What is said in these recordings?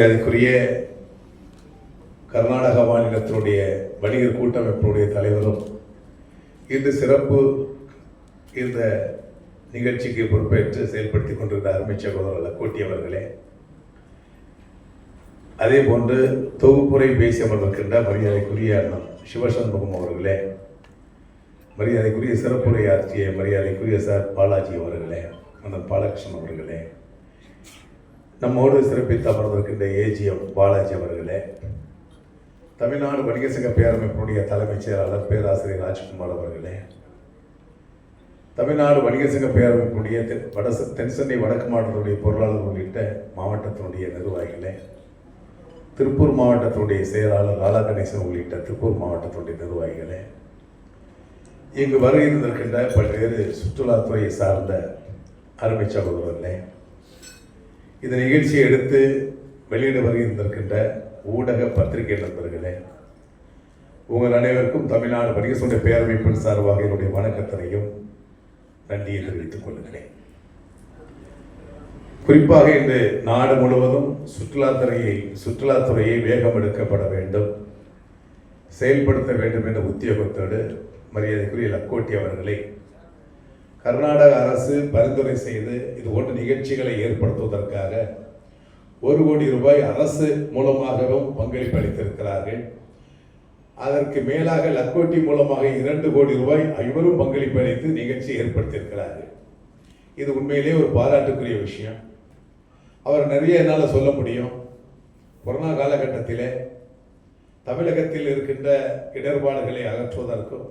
மரியாதைக்குரிய கர்நாடக மாநிலத்தினுடைய வணிகர் கூட்டமைப்பினுடைய தலைவரும் இன்று சிறப்பு இந்த நிகழ்ச்சிக்கு பொறுப்பேற்று செயல்படுத்தி கொண்டிருந்த அருமை கூட்டியவர்களே அதே போன்று தொகுப்புரை பேசி அமர்ந்திருக்கின்ற மரியாதைக்குரிய அண்ணன் சிவசண்முகம் அவர்களே மரியாதைக்குரிய சிறப்புரை ஆற்றிய மரியாதைக்குரிய சார் பாலாஜி அவர்களே அண்ணன் பாலகிருஷ்ணன் அவர்களே நம்மோடு சிறப்பித்து அமர்ந்திருக்கின்ற ஏஜிஎம் பாலாஜி அவர்களே தமிழ்நாடு வணிக சங்க பேரமைப்பினுடைய தலைமைச் செயலாளர் பேராசிரியர் ராஜ்குமார் அவர்களே தமிழ்நாடு வணிக சங்க பேரமைப்பினுடைய தென் வட தென் சென்னை வடக்கு மாவட்டத்துடைய பொருளாளர் உள்ளிட்ட மாவட்டத்தினுடைய நிர்வாகிகளே திருப்பூர் மாவட்டத்தினுடைய செயலாளர் ராதா கணேசன் உள்ளிட்ட திருப்பூர் மாவட்டத்தினுடைய நிர்வாகிகளே இங்கு வருகின்றிருக்கின்ற பல்வேறு சுற்றுலாத்துறையை சார்ந்த அருமை சகோதரர்களே இந்த நிகழ்ச்சியை எடுத்து வெளியிட வருகின்றிருக்கின்ற ஊடக பத்திரிகை நண்பர்களே உங்கள் அனைவருக்கும் தமிழ்நாடு வணிக பேரமைப்பின் சார்பாக என்னுடைய வணக்கத்தினையும் நன்றியை தெரிவித்துக் கொள்கிறேன். குறிப்பாக இன்று நாடு முழுவதும் சுற்றுலாத்துறையை சுற்றுலாத்துறையை வேகம் எடுக்கப்பட வேண்டும் செயல்படுத்த வேண்டும் என்ற உத்தியோகத்தோடு மரியாதைக்குரிய லக்கோட்டி அவர்களை கர்நாடக அரசு பரிந்துரை செய்து இது போன்ற நிகழ்ச்சிகளை ஏற்படுத்துவதற்காக ஒரு கோடி ரூபாய் அரசு மூலமாகவும் பங்களிப்பு அளித்திருக்கிறார்கள். அதற்கு மேலாக லக்கோட்டி மூலமாக இரண்டு கோடி ரூபாய் ஐவரும் பங்களிப்பு அளித்து நிகழ்ச்சி ஏற்படுத்தியிருக்கிறார்கள். இது உண்மையிலே ஒரு பாராட்டுக்குரிய விஷயம். அவர் நிறைய என்னால் சொல்ல முடியும். கொரோனா காலகட்டத்திலே தமிழகத்தில் இருக்கின்ற இடர்பாடுகளை அகற்றுவதற்கும்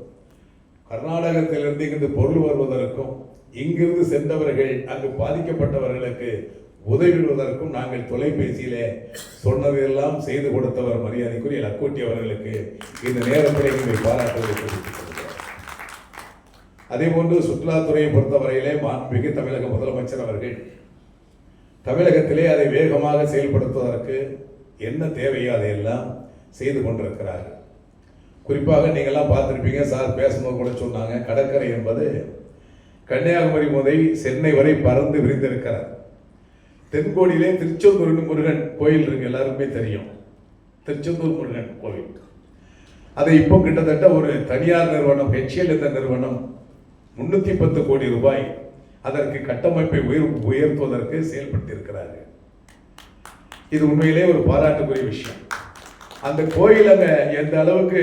கர்நாடகத்திலிருந்து இங்கிருந்து பொருள் வருவதற்கும் இங்கிருந்து சென்றவர்கள் அங்கு பாதிக்கப்பட்டவர்களுக்கு உதவிடுவதற்கும் நாங்கள் தொலைபேசியிலே சொன்னதையெல்லாம் செய்து கொடுத்தவர் மரியாதைக்குரிய லக்கோட்டி அவர்களுக்கு இந்த நேரத்தில் எங்களை பாராட்டுவதை தெரிவித்துக் அதே போன்று சுற்றுலாத்துறையை பொறுத்தவரையிலே மாண்புமிகு தமிழக முதலமைச்சர் அவர்கள் தமிழகத்திலே அதை வேகமாக செயல்படுத்துவதற்கு என்ன தேவையோ அதையெல்லாம் செய்து கொண்டிருக்கிறார்கள். குறிப்பாக நீங்கள்லாம் பார்த்துருப்பீங்க. சார் பேசும்போது கூட சொன்னாங்க. கடற்கரை என்பது கன்னியாகுமரி முதல் சென்னை வரை பறந்து விரிந்திருக்கிறார் தென்கோடியிலே திருச்செந்தூர் முருகன் கோயில் இருக்கு. எல்லாருக்குமே தெரியும். திருச்செந்தூர் முருகன் கோவில். அதை இப்போ கிட்டத்தட்ட ஒரு தனியார் நிறுவனம் ஹெச்எல் என்ற நிறுவனம். முன்னூத்தி பத்து கோடி ரூபாய் அதற்கு கட்டமைப்பை உயர் உயர்த்துவதற்கு செயல்பட்டிருக்கிறார்கள். இது உண்மையிலே ஒரு பாராட்டுக்குரிய விஷயம். அந்த கோயில் அங்க எந்த அளவுக்கு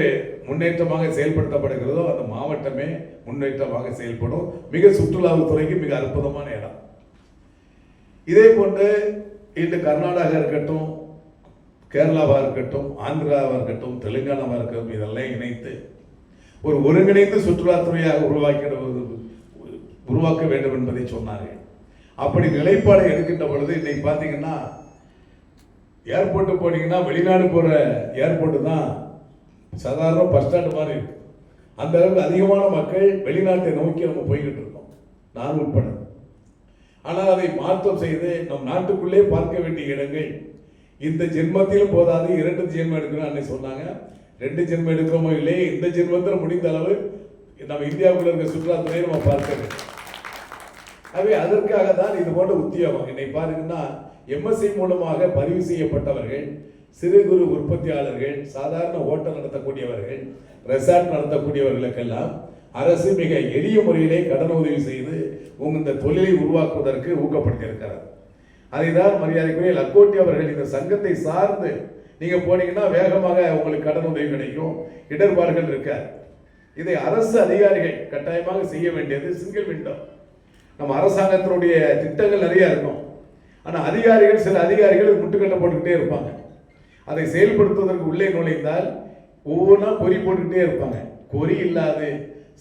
முன்னேற்றமாக செயல்படுத்தப்படுகிறதோ அந்த மாவட்டமே முன்னேற்றமாக செயல்படும். மிக சுற்றுலாவுத்துறைக்கு மிக அற்புதமான இடம். இதே போன்று இன்று கர்நாடகா இருக்கட்டும் கேரளாவாக இருக்கட்டும் ஆந்திராவாக இருக்கட்டும் தெலுங்கானாவாக இருக்கட்டும் இதெல்லாம் இணைத்து ஒரு ஒருங்கிணைந்து சுற்றுலாத்துறையாக உருவாக்கிட உருவாக்க வேண்டும் என்பதை சொன்னார்கள். அப்படி நிலைப்பாடு எடுக்கின்ற பொழுது இன்னைக்கு பார்த்தீங்கன்னா ஏர்போர்ட்டு போனீங்கன்னா வெளிநாடு போகிற ஏர்போர்ட்டு தான் சாதாரண பஸ் ஸ்டாண்டு மாதிரி இருக்கு. அந்த அளவுக்கு அதிகமான மக்கள் வெளிநாட்டை நோக்கி நம்ம போய்கிட்டு இருக்கோம். நான் உட்பட. ஆனால் அதை மாற்றம் செய்து நம் நாட்டுக்குள்ளே பார்க்க வேண்டிய இடங்கள். இந்த ஜென்மத்திலும் போதாது இரண்டு ஜென்மம் எடுக்கணும் அன்னை சொன்னாங்க. ரெண்டு ஜென்மம் எடுக்கிறோமோ இல்லையே இந்த ஜென்மத்தில் முடிந்த அளவு நம்ம இந்தியாவுக்குள்ள இருக்க சுற்றுலாத்துறையை நம்ம பார்க்க வேண்டும். ஆகவே அதற்காக தான் இது போன்ற உத்தியோகம். என்னை பாருங்கன்னா எம்எஸ்சி மூலமாக பதிவு செய்யப்பட்டவர்கள் சிறு குறு உற்பத்தியாளர்கள் சாதாரண ஓட்டல் நடத்தக்கூடியவர்கள் ரெசார்ட் நடத்தக்கூடியவர்களுக்கெல்லாம் அரசு மிக எளிய முறையிலே கடன் உதவி செய்து உங்கள் இந்த தொழிலை உருவாக்குவதற்கு ஊக்கப்படுத்தியிருக்கிறார். அதை தான் மரியாதைக்குரிய லக்கோட்டி அவர்கள் இந்த சங்கத்தை சார்ந்து நீங்கள் போனீங்கன்னா வேகமாக உங்களுக்கு கடன் உதவி கிடைக்கும் இடர்பாடுகள் இருக்கார் இதை அரசு அதிகாரிகள் கட்டாயமாக செய்ய வேண்டியது சிங்கிள் விண்டோ நம்ம அரசாங்கத்தினுடைய திட்டங்கள் நிறைய இருக்கும் ஆனால் அதிகாரிகள் சில அதிகாரிகள் முட்டுக்கட்டை போட்டுக்கிட்டே இருப்பாங்க. அதை செயல்படுத்துவதற்கு உள்ளே நுழைந்தால் ஒவ்வொன்றா பொறி போட்டுக்கிட்டே இருப்பாங்க. பொறி இல்லாது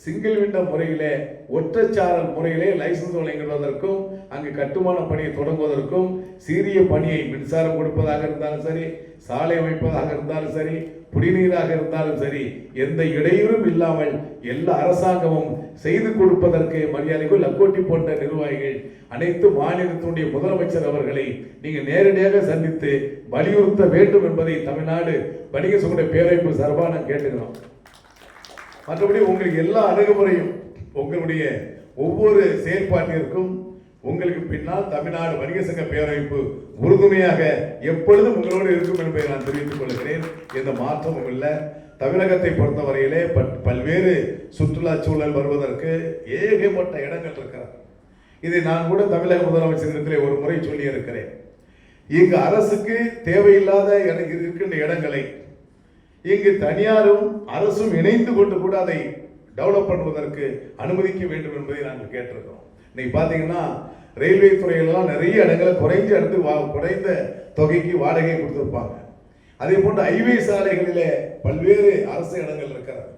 சிங்கிள் விண்டோ முறையிலே ஒற்றைச்சாரல் முறையிலே லைசன்ஸ் வழங்குவதற்கும் அங்கு கட்டுமான பணியை தொடங்குவதற்கும் சீரிய பணியை மின்சாரம் கொடுப்பதாக இருந்தாலும் சரி சாலை அமைப்பதாக இருந்தாலும் சரி குடிநீராக இருந்தாலும் சரி எந்த இடையூறும் இல்லாமல் எல்லா அரசாங்கமும் செய்து கொடுப்பதற்கு மரியாதைக்கு லக்கோட்டி போன்ற நிர்வாகிகள் அனைத்து மாநிலத்தினுடைய முதலமைச்சர் அவர்களை நீங்க நேரடியாக சந்தித்து வலியுறுத்த வேண்டும் என்பதை தமிழ்நாடு வணிக சமுடைய பேரமைப்பு சார்பாக நான் கேட்டுக்கிறோம். மற்றபடி உங்களுக்கு எல்லா அணுகுமுறையும் உங்களுடைய ஒவ்வொரு செயல்பாட்டிற்கும் உங்களுக்கு பின்னால் தமிழ்நாடு வணிக சங்க பேரமைப்பு உறுதுணையாக எப்பொழுதும் உங்களோடு இருக்கும் என்பதை நான் தெரிவித்துக் கொள்கிறேன். எந்த மாற்றமும் இல்லை. தமிழகத்தை பொறுத்தவரையிலே பட்- பல்வேறு சுற்றுலா சூழல் வருவதற்கு ஏகப்பட்ட இடங்கள் இருக்கிறது. இதை நான் கூட தமிழக முதலமைச்சரிடத்திலே ஒரு முறை சொல்லியிருக்கிறேன். இங்கு அரசுக்கு தேவையில்லாத எனக்கு இருக்கின்ற இடங்களை இங்கு தனியாரும் அரசும் இணைந்து கொண்டு கூட அதை டெவலப் பண்ணுவதற்கு அனுமதிக்க வேண்டும் என்பதை நாங்கள் கேட்டிருக்கிறோம். இன்னைக்கு பார்த்தீங்கன்னா ரயில்வே துறையிலலாம் நிறைய இடங்களை குறைஞ்ச இடத்து வா குறைந்த தொகைக்கு வாடகை கொடுத்துருப்பாங்க. அதே போன்று ஹைவே சாலைகளிலே பல்வேறு அரசு இடங்கள் இருக்கிறது.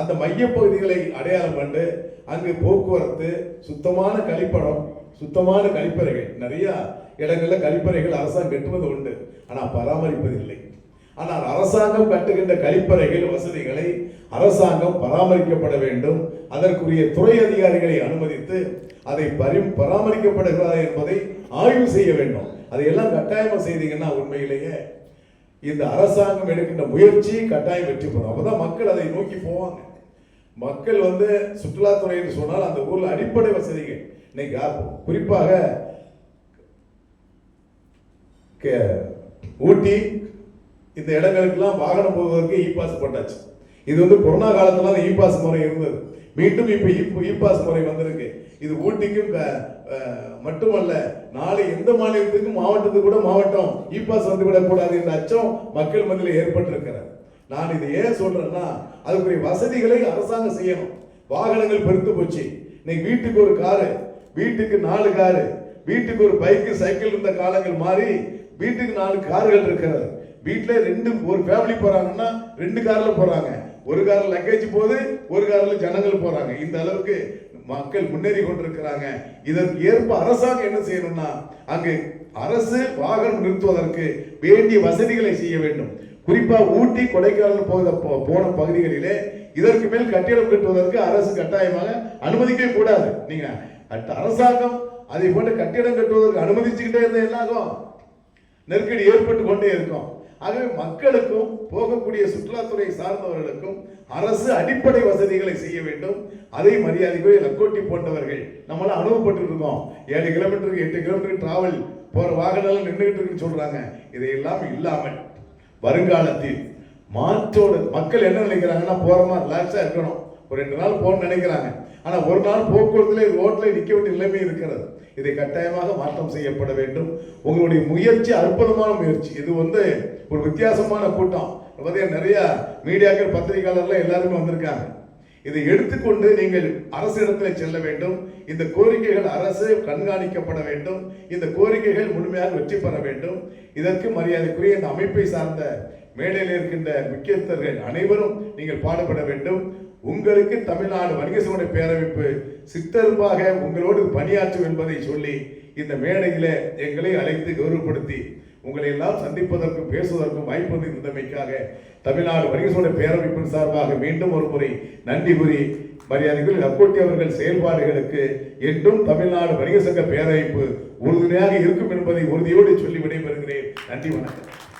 அந்த மையப்பகுதிகளை அடையாளம் கண்டு அங்கு போக்குவரத்து சுத்தமான கழிப்படம் சுத்தமான கழிப்பறைகள். நிறைய இடங்களில் கழிப்பறைகள் அரசாங்கம் கட்டுவது உண்டு. ஆனால் பராமரிப்பதில்லை. ஆனால் அரசாங்கம் கட்டுகின்ற கழிப்பறைகள் வசதிகளை அரசாங்கம் பராமரிக்கப்பட வேண்டும். அதற்குரிய துறை அதிகாரிகளை அனுமதித்து அதை பரி பராமரிக்கப்படுகிறதா என்பதை ஆய்வு செய்ய வேண்டும். அதையெல்லாம் கட்டாயமாக செய்தீங்கன்னா உண்மையிலேயே இந்த அரசாங்கம் எடுக்கின்ற முயற்சி கட்டாயம் வெற்றி பெறும். அப்பதான் மக்கள் அதை நோக்கி போவாங்க. மக்கள் வந்து சுற்றுலாத்துறைன்னு சொன்னால் அந்த ஊரில் அடிப்படை வசதிகள். இன்னைக்கு ஆ- குறிப்பாக கே- ஊட்டி இந்த இடங்களுக்கெல்லாம் வாகனம் போவதற்கு இ பாஸ் போட்டாச்சு. இது வந்து கொரோனா காலத்துல அந்த இ பாஸ் முறை இருந்தது. மீண்டும் இப்போ இ e-, பாஸ் முறை வந்திருக்கு. இது ஊட்டிக்கும் மட்டுமல்ல நாளை எந்த மாநிலத்துக்கும் மாவட்டத்துக்கு கூட மாவட்டம் e இ பாஸ் வந்து விடக்கூடாது என்ற அச்சம் மக்கள் மத்தியில் ஏற்பட்டிருக்கிறது. நான் இதை ஏன் சொல்றேன்னா அதுக்குரிய வசதிகளை அரசாங்கம் செய்யணும். வாகனங்கள் பெருத்து போச்சு. இன்னைக்கு வீட்டுக்கு ஒரு காரு வீட்டுக்கு நாலு காரு வீட்டுக்கு ஒரு பைக்கு சைக்கிள் இருந்த காலங்கள் மாறி வீட்டுக்கு நாலு கார்கள் இருக்கிறது. வீட்டில் ரெண்டு ஒரு ஃபேமிலி போறாங்கன்னா ரெண்டு காரில் போறாங்க. ஒரு காரில் லக்கேஜ் போகுது ஒரு காரில் ஜனங்கள் போறாங்க. இந்த அளவுக்கு மக்கள் முன்னேறி கொண்டிருக்கிறாங்க. இதற்கு ஏற்ப அரசாங்கம் என்ன செய்யணும்னா அங்கு அரசு வாகனம் நிறுத்துவதற்கு வேண்டிய வசதிகளை செய்ய வேண்டும். குறிப்பா ஊட்டி கொடைக்கானல் போகிற போ- போன பகுதிகளிலே இதற்கு மேல் கட்டிடம் கட்டுவதற்கு அரசு கட்டாயமாக அனுமதிக்கவே கூடாது. நீங்க அரசாங்கம் அதை போன்ற கட்டிடம் கட்டுவதற்கு அனுமதிச்சுக்கிட்டே இருந்தா என்ன ஆகும் நெருக்கடி ஏற்பட்டு கொண்டே இருக்கும். ஆகவே மக்களுக்கும் போகக்கூடிய சுற்றுலாத்துறை சார்ந்தவர்களுக்கும் அரசு அடிப்படை வசதிகளை செய்ய வேண்டும். அதை மரியாதைக்குரிய லக்கோட்டி போன்றவர்கள். நம்மளால் அனுபவப்பட்டு இருக்கோம் ஏழு கிலோமீட்டருக்கு எட்டு கிலோமீட்டருக்கு டிராவல் போகிற வாகனம் நின்றுகிட்டு இருக்குன்னு சொல்கிறாங்க இதையெல்லாம் இல்லாமல் வருங்காலத்தில் மாற்றோடு மக்கள் என்ன நினைக்கிறாங்கன்னா போகிறோமா ரிலாக்ஸாக இருக்கணும். ஒரு ரெண்டு நாள் போகணும்னு நினைக்கிறாங்க. ஆனால் ஒரு நாள் போக்குவரத்துல ரோட்டில் நிற்க வேண்டிய நிலைமை இருக்கிறது. இதை கட்டாயமாக மாற்றம் செய்யப்பட வேண்டும். உங்களுடைய முயற்சி அற்புதமான முயற்சி. இது வந்து ஒரு வித்தியாசமான கூட்டம். பார்த்தீங்கன்னா நிறைய மீடியாக்கள் பத்திரிகையாளர்லாம் எல்லாருமே வந்திருக்காங்க. இதை எடுத்துக்கொண்டு நீங்கள் அரசிடத்துல செல்ல வேண்டும். இந்த கோரிக்கைகள் அரசு கண்காணிக்கப்பட வேண்டும். இந்த கோரிக்கைகள் முழுமையாக வெற்றி பெற வேண்டும். இதற்கு மரியாதைக்குரிய இந்த அமைப்பை சார்ந்த மேடையில் இருக்கின்ற முக்கியஸ்தர்கள் அனைவரும் நீங்கள் பாடுபட வேண்டும். உங்களுக்கு தமிழ்நாடு வணிக சமூக பேரமைப்பு சித்தருப்பாக உங்களோடு பணியாற்றும் என்பதை சொல்லி இந்த மேடையில் எங்களை அழைத்து கௌரவப்படுத்தி உங்களை எல்லாம் சந்திப்பதற்கும் பேசுவதற்கும் வாய்ப்பு இருந்தமைக்காக தமிழ்நாடு வணிக சமூக பேரமைப்பின் சார்பாக மீண்டும் ஒரு முறை நன்றி கூறி மரியாதைகள். அக்கோட்டி அவர்கள் செயல்பாடுகளுக்கு என்றும் தமிழ்நாடு வணிக சங்க பேரமைப்பு உறுதுணையாக இருக்கும் என்பதை உறுதியோடு சொல்லி விடைபெறுகிறேன். நன்றி வணக்கம்.